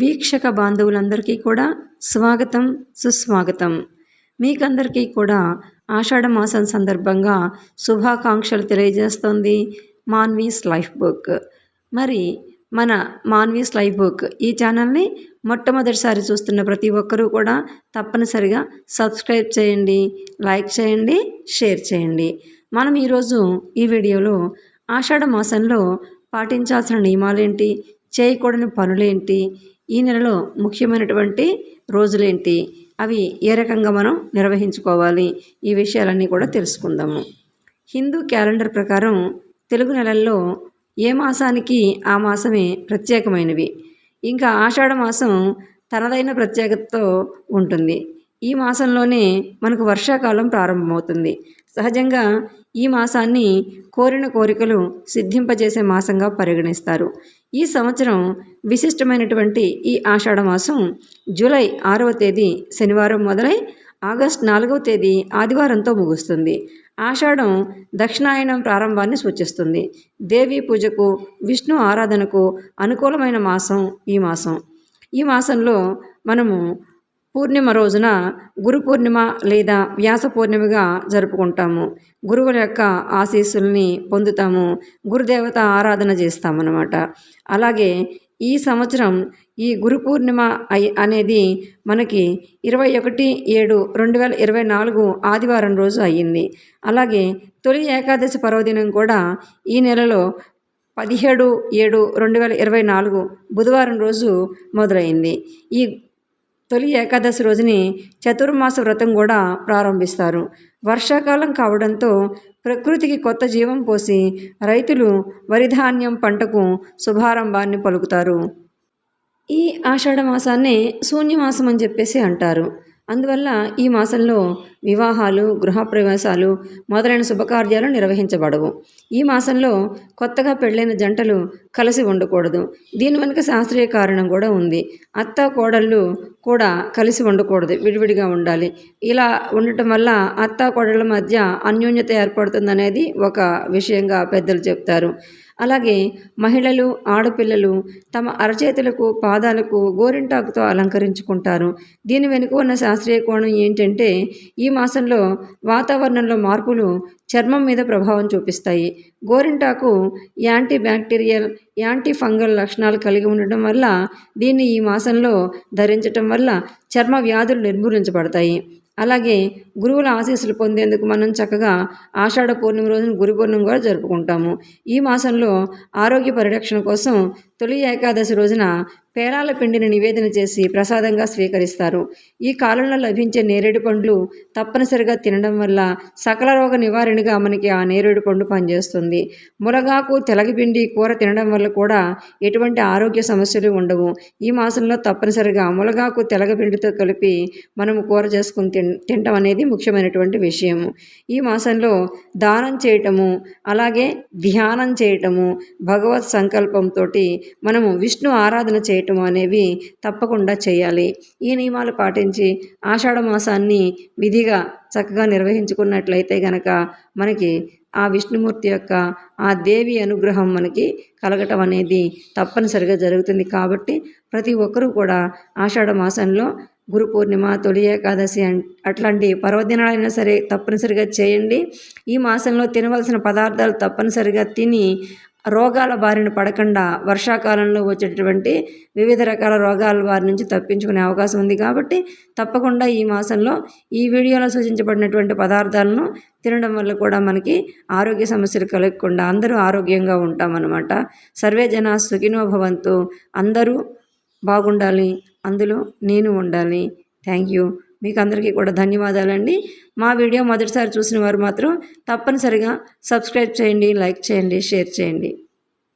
వీక్షక బాంధవులందరికీ కూడా స్వాగతం సుస్వాగతం. మీకందరికీ కూడా ఆషాఢ మాసం సందర్భంగా శుభాకాంక్షలు తెలియజేస్తోంది మాన్వీస్ లైఫ్ బుక్. మరి మన మాన్వీస్ లైఫ్ బుక్ ఈ ఛానల్ని మొట్టమొదటిసారి చూస్తున్న ప్రతి ఒక్కరూ కూడా తప్పనిసరిగా సబ్స్క్రైబ్ చేయండి లైక్ చేయండి షేర్ చేయండి. మనం ఈరోజు ఈ వీడియోలో ఆషాఢ మాసంలో పాటించాల్సిన నియమాలేంటి చేయకూడని పనులేంటి ఈ నెలలో ముఖ్యమైనటువంటి రోజులేంటి? అవి ఏ రకంగా మనం నిర్వహించుకోవాలి? ఈ విషయాలన్నీ కూడా తెలుసుకుందాము. హిందూ క్యాలెండర్ ప్రకారం తెలుగు నెలల్లో ఏ మాసానికి ఆ మాసమే ప్రత్యేకమైనవి. ఇంకా ఆషాఢ మాసం తనదైన ప్రత్యేకతతో ఉంటుంది. ఈ మాసంలోనే మనకు వర్షాకాలం ప్రారంభమవుతుంది. సహజంగా ఈ మాసాన్ని కోరిన కోరికలు సిద్ధింపజేసే మాసంగా పరిగణిస్తారు. ఈ సంవత్సరం విశిష్టమైనటువంటి ఈ ఆషాఢ మాసం జూలై ఆరవ తేదీ శనివారం మొదలై ఆగస్ట్ నాలుగవ తేదీ ఆదివారంతో ముగుస్తుంది. ఆషాఢం దక్షిణాయనం ప్రారంభాన్ని సూచిస్తుంది. దేవీ పూజకు విష్ణు ఆరాధనకు అనుకూలమైన మాసం ఈ మాసం. ఈ మాసంలో మనము పూర్ణిమ రోజున గురు పూర్ణిమ లేదా వ్యాస పూర్ణిమగా జరుపుకుంటాము. గురువుల యొక్క ఆశీస్సుల్ని పొందుతాము. గురుదేవత ఆరాధన చేస్తామన్నమాట. అలాగే ఈ సంవత్సరం ఈ గురు పూర్ణిమ అనేది మనకి ఇరవై ఒకటి ఏడు రెండు వేల ఇరవై నాలుగు ఆదివారం రోజు అయ్యింది. అలాగే తొలి ఏకాదశి పర్వదినం కూడా ఈ నెలలో పదిహేడు ఏడు రెండు వేల ఇరవై నాలుగు బుధవారం రోజు మొదలైంది. ఈ తొలి ఏకాదశి రోజుని చతుర్మాస వ్రతం కూడా ప్రారంభిస్తారు. వర్షాకాలం కావడంతో ప్రకృతికి కొత్త జీవం పోసి రైతులు వరిధాన్యం పంటకు శుభారంభాన్ని పలుకుతారు. ఈ ఆషాఢ మాసాన్ని శూన్యమాసం అని చెప్పేసి అంటారు. అందువల్ల ఈ మాసంలో వివాహాలు గృహప్రవేశాలు మొదలైన శుభకార్యాలు నిర్వహించబడవు. ఈ మాసంలో కొత్తగా పెళ్ళైన జంటలు కలిసి ఉండకూడదు దీని వెనుక శాస్త్రీయ కారణం కూడా ఉంది. అత్త కోడళ్ళు కూడా కలిసి ఉండకూడదు విడివిడిగా ఉండాలి. ఇలా ఉండటం వల్ల అత్త కోడళ్ళ మధ్య అన్యోన్యత ఏర్పడుతుందనేది ఒక విషయంగా పెద్దలు చెప్తారు. అలాగే మహిళలు ఆడపిల్లలు తమ అరచేతులకు పాదాలకు గోరింటాకుతో అలంకరించుకుంటారు. దీని వెనుక ఉన్న శాస్త్రీయ కోణం ఏంటంటే ఈ మాసంలో వాతావరణంలో మార్పులు చర్మం మీద ప్రభావం చూపిస్తాయి. గోరింటాకు యాంటీ బ్యాక్టీరియల్ యాంటీ ఫంగల్ లక్షణాలు కలిగి ఉండటం వల్ల దీన్ని ఈ మాసంలో ధరించటం వల్ల చర్మ వ్యాధులు నిర్మూలించబడతాయి. అలాగే గురువుల ఆశీస్సులు పొందేందుకు మనం చక్కగా ఆషాఢ పూర్ణిమ రోజున గురు పూర్ణిమ కూడా జరుపుకుంటాము. ఈ మాసంలో ఆరోగ్య పరిరక్షణ కోసం తొలి ఏకాదశి రోజున పేలాల పిండిని నివేదన చేసి ప్రసాదంగా స్వీకరిస్తారు. ఈ కాలంలో లభించే నేరేడు పండ్లు తప్పనిసరిగా తినడం వల్ల సకల రోగ నివారణగా మనకి ఆ నేరేడు పండు పనిచేస్తుంది. మునగాకు తెలగపిండి కూర తినడం వల్ల కూడా ఎటువంటి ఆరోగ్య సమస్యలు ఉండవు. ఈ మాసంలో తప్పనిసరిగా మునగాకు తెలగపిండితో కలిపి మనం కూర చేసుకుని తిన తినటం అనేది ముఖ్యమైనటువంటి విషయము. ఈ మాసంలో దానం చేయటము అలాగే ధ్యానం చేయటము భగవత్ సంకల్పంతో మనము విష్ణు ఆరాధన చేయటం అనేవి తప్పకుండా చేయాలి. ఈ నియమాలు పాటించి ఆషాఢ మాసాన్ని విధిగా చక్కగా నిర్వహించుకున్నట్లయితే గనక మనకి ఆ విష్ణుమూర్తి యొక్క ఆ దేవి అనుగ్రహం మనకి కలగటం అనేది తప్పనిసరిగా జరుగుతుంది. కాబట్టి ప్రతి ఒక్కరూ కూడా ఆషాఢ మాసంలో గురు పూర్ణిమ తొలి ఏకాదశి అట్లాంటి పర్వదినాలైనా సరే తప్పనిసరిగా చేయండి. ఈ మాసంలో తినవలసిన పదార్థాలు తప్పనిసరిగా తిని రోగాల బారిన పడకుండా వర్షాకాలంలో వచ్చేటటువంటి వివిధ రకాల రోగాల బారి నుంచి తప్పించుకునే అవకాశం ఉంది కాబట్టి తప్పకుండా ఈ మాసంలో ఈ వీడియోలో సూచించబడినటువంటి పదార్థాలను తినడం వల్ల కూడా మనకి ఆరోగ్య సమస్యలు కలగకుండా అందరూ ఆరోగ్యంగా ఉంటామన్నమాట. సర్వే జన సుఖినో భవంతు. అందరూ బాగుండాలి. అందులో నేను ఉండాలి. Thank you. మీకు అందరికీ కూడా ధన్యవాదాలండి. మా వీడియో మొదటిసారి చూసిన వారు మాత్రం తప్పనిసరిగా సబ్స్క్రైబ్ చేయండి లైక్ చేయండి షేర్ చేయండి.